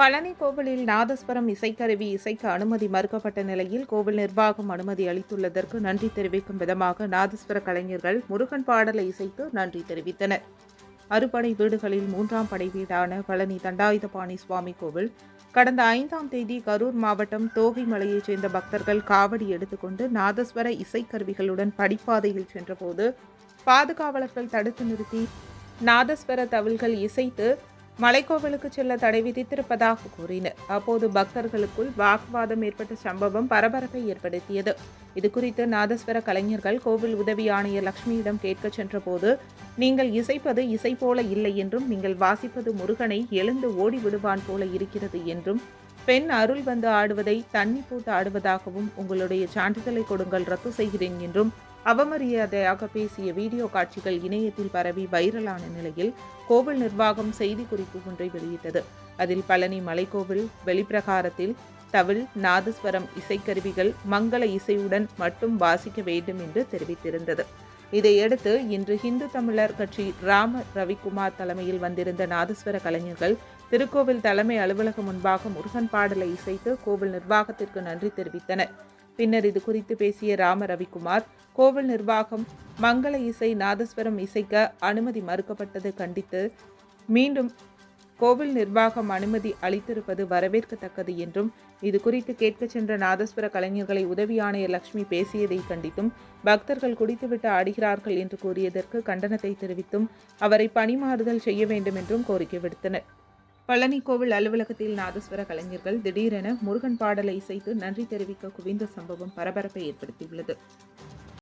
பழனி கோவிலில் நாதஸ்வரம் இசைக்கருவி இசைக்க அனுமதி மறுக்கப்பட்ட நிலையில் கோவில் நிர்வாகம் அனுமதி அளித்துள்ளதற்கு நன்றி தெரிவிக்கும் விதமாக நாதஸ்வர கலைஞர்கள் முருகன் பாடலை இசைத்து நன்றி தெரிவித்தனர். அறுபடை வீடுகளில் மூன்றாம் படை வீடான பழனி தண்டாயுதபாணி சுவாமி கோவில் கடந்த ஐந்தாம் தேதி கரூர் மாவட்டம் தோகைமலையைச் சேர்ந்த பக்தர்கள் காவடி எடுத்துக்கொண்டு நாதஸ்வர இசைக்கருவிகளுடன் படிப்பாதையில் சென்றபோது பாதுகாவலர்கள் தடுத்து நிறுத்தி நாதஸ்வர தவில்கள் இசைத்து மலைக்கோவிலுக்கு செல்ல தடை விதித்திருப்பதாக கூறினர். அப்போது பக்தர்களுக்குள் வாக்குவாதம் ஏற்பட்ட சம்பவம் பரபரப்பை ஏற்படுத்தியது. இதுகுறித்து நாதஸ்வர கலைஞர்கள் கோவில் உதவி ஆணையர் லக்ஷ்மியிடம் கேட்கச் சென்றபோது நீங்கள் இசைப்பது இசை போல இல்லை என்றும் நீங்கள் வாசிப்பது முருகனை எழுந்து ஓடி விடுவான் போல இருக்கிறது என்றும் பெண் அருள் வந்து ஆடுவதை தண்ணி போட்டு ஆடுவதாகவும் உங்களுடைய சான்றிதழை கொடுங்கள் ரத்து செய்கிறேன் என்றும் அவமரியாதையாக பேசிய வீடியோ காட்சிகள் இணையத்தில் பரவி வைரலான நிலையில் கோவில் நிர்வாகம் செய்திக்குறிப்பு ஒன்றை வெளியிட்டது. அதில் பழனி மலைக்கோவில் வெளிப்பிரகாரத்தில் தவில் நாதஸ்வரம் இசைக்கருவிகள் மங்கள இசையுடன் மட்டும் வாசிக்க வேண்டும் என்று தெரிவித்திருந்தது. இதையடுத்து இன்று இந்து தமிழர் கட்சி ராம ரவிக்குமார் தலைமையில் வந்திருந்த நாதஸ்வர கலைஞர்கள் திருக்கோவில் தலைமை அலுவலகம் முன்பாக முருகன் பாடலை இசைத்து கோவில் நிர்வாகத்திற்கு நன்றி தெரிவித்தனர். பின்னர் இது குறித்து பேசிய ராம ரவிக்குமார் கோவில் நிர்வாகம் மங்கள இசை நாதஸ்வரம் இசைக்க அனுமதி மறுக்கப்பட்டது கண்டித்து மீண்டும் கோவில் நிர்வாகம் அனுமதி அளித்திருப்பது வரவேற்கத்தக்கது என்றும் இது குறித்து கேட்கச் சென்ற நாதஸ்வர கலைஞர்களை உதவி ஆணையர் லட்சுமி பேசியதை கண்டித்தும் பக்தர்கள் குடித்துவிட்டு ஆடுகிறார்கள் என்று கூறியதற்கு கண்டனத்தை தெரிவித்தும் அவரை பணிமாறுதல் செய்ய வேண்டும் என்றும் கோரிக்கை விடுத்தனர். பழனி கோவில் அலுவலகத்தில் நாதஸ்வர கலைஞர்கள் திடீரென முருகன் பாடலை இசைத்து நன்றி தெரிவிக்க குவிந்த சம்பவம் பரபரப்பை ஏற்படுத்தியுள்ளது.